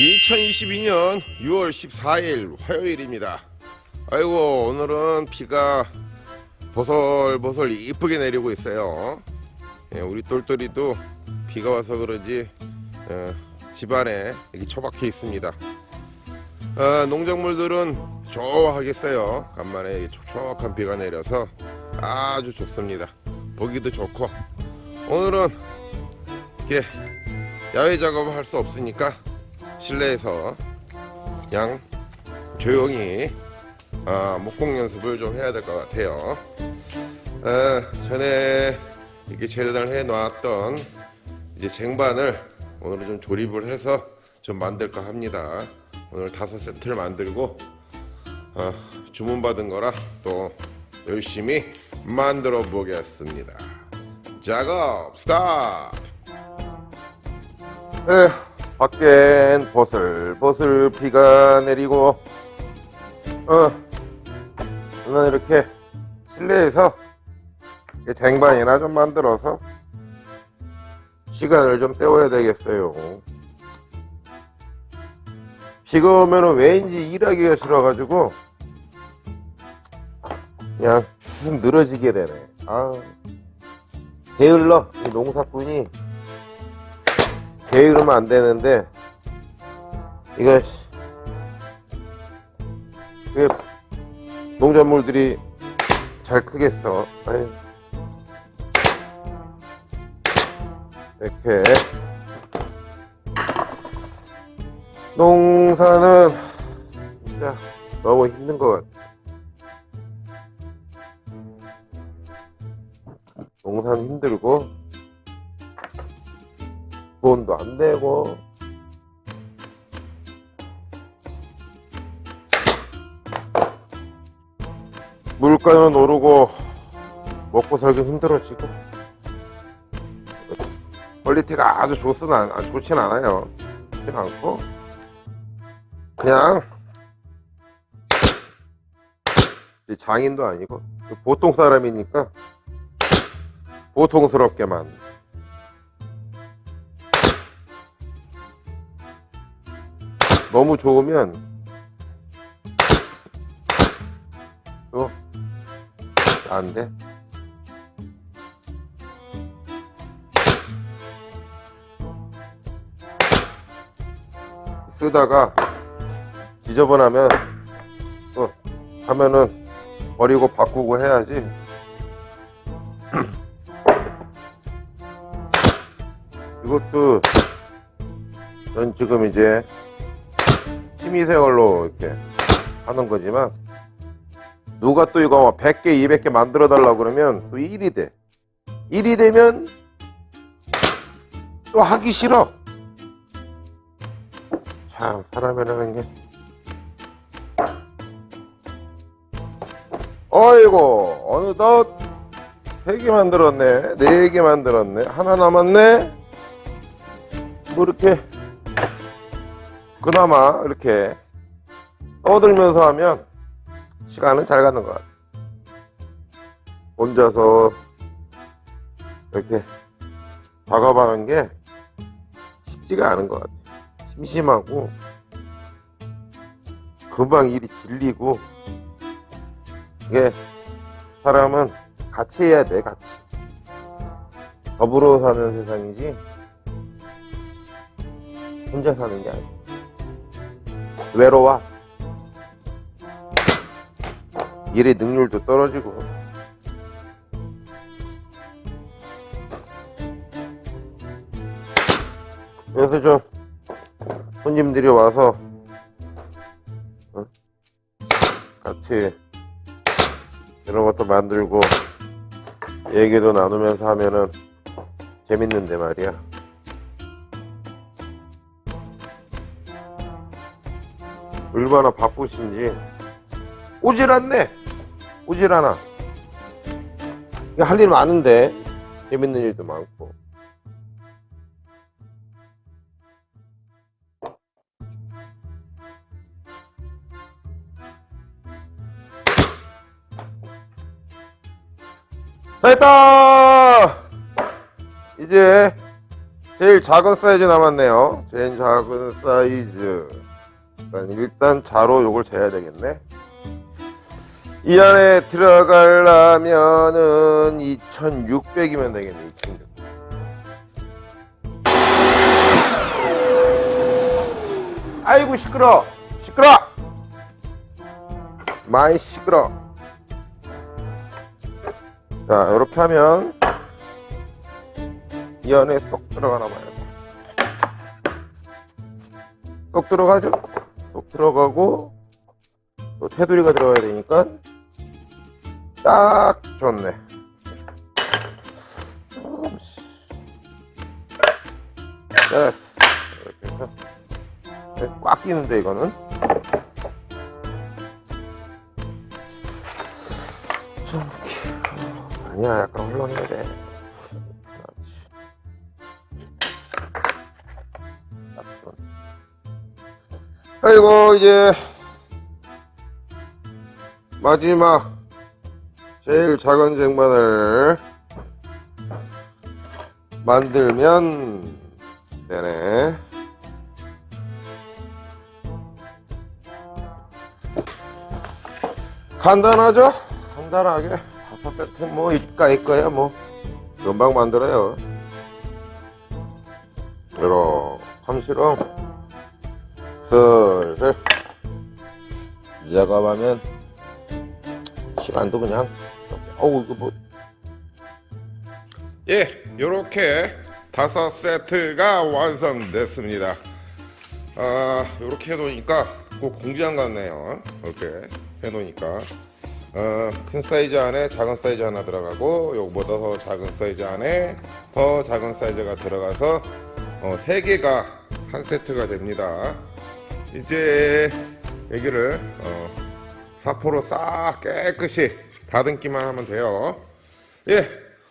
2022년 6월 14일 화요일입니다. 아이고 오늘은 비가 보슬보슬 이쁘게 내리고 있어요. 예, 우리 똘똘이도 비가 와서 그런지 어, 집안에 이렇게 처박혀 있습니다. 어, 농작물들은 좋아하겠어요. 간만에 이 촉촉한 비가 내려서 아주 좋습니다. 보기도 좋고 오늘은 이렇게 야외 작업을 할 수 없으니까 실내에서 그냥 조용히 아, 목공 연습을 좀 해야 될 것 같아요. 아, 전에 이렇게 재단을 해 놨던 이제 쟁반을 오늘은 좀 조립을 해서 좀 만들까 합니다. 오늘 다섯 세트를 만들고 아, 주문받은 거라 또 열심히 만들어 보겠습니다. 작업 스타트! 에, 밖엔 보슬보슬 비가 내리고 어, 저는 이렇게 실내에서 쟁반이나 좀 만들어서 시간을 좀 때워야 되겠어요. 비가 오면은 왠지 일하기가 싫어가지고 그냥 쭉 늘어지게 되네. 아, 게을러 이 농사꾼이 게으르면 안 되는데 이거 그 농작물들이 잘 크겠어. 아유. 이렇게 농사는 진짜 너무 힘든 것 같아. 농사는 힘들고 돈도 안 되고. 물가는 오르고 먹고 살기 힘들어지고 퀄리티가 아주 좋진, 않, 아, 좋진 않아요. 좋진 않고. 그냥 이 장인도 아니고 보통 사람이니까 보통스럽게만 너무 좋으면 또 안 돼. 쓰다가 지저분하면 또 하면은 버리고 바꾸고 해야지. 이것도 전 지금 이제 취미 생활로 이렇게 하는 거지만 누가 또 이거 100개, 200개 만들어 달라고 그러면 또 일이 돼. 일이 되면 또 하기 싫어. 참 사람이라는 게 어이고 어느덧 3개 만들었네 4개 만들었네 하나 남았네 뭐 이렇게 그나마 이렇게 떠들면서 하면 시간은 잘 가는 것 같아. 혼자서 이렇게 작업하는 게 쉽지가 않은 것 같아. 심심하고 금방 일이 질리고 이게 사람은 같이 해야 돼, 같이. 더불어 사는 세상이지 혼자 사는 게 아니야. 외로워. 일의 능률도 떨어지고 그래서 좀 손님들이 와서 어? 같이 이런 것도 만들고 얘기도 나누면서 하면은 재밌는데 말이야 얼마나 바쁘신지 오질 않네. 오질 않아. 할 일 많은데 재밌는 일도 많고. 됐다. 이제 제일 작은 사이즈 남았네요. 제일 작은 사이즈. 일단, 일단 자로 요걸 재야 되겠네. 이 안에 들어가려면은 2600이면 되겠네. 2600. 아이고 시끄러. 시끄러. 많이 시끄러. 자, 이렇게 하면 이 안에 쏙 들어가나 봐요. 쏙 들어가죠? 쏙 들어가고 또 테두리가 들어가야 되니까 딱 좋네. 이렇게 해서 네, 꽉 끼는데 이거는? 아니야 약간 헐렁해 아이고 이제 마지막 제일 작은 쟁반을 만들면 되네. 간단하죠? 간단하게 다섯 세트 뭐 이까이 거야 뭐 금방 만들어요. 이렇게 함시로 슬슬 작업하면 시간도 그냥 어우 이거 뭐 예, 요렇게 다섯 세트가 완성됐습니다. 아, 요렇게 해놓으니까 꼭 공장 같네요. 이렇게 해놓으니까. 어, 큰 사이즈 안에 작은 사이즈 하나 들어가고, 요거보다 더 작은 사이즈 안에 더 작은 사이즈가 들어가서, 어, 세 개가 한 세트가 됩니다. 이제 여기를, 어, 사포로 싹 깨끗이 다듬기만 하면 돼요. 예,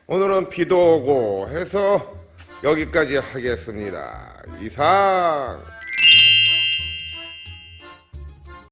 오늘은 비도 오고 해서 여기까지 하겠습니다. 이상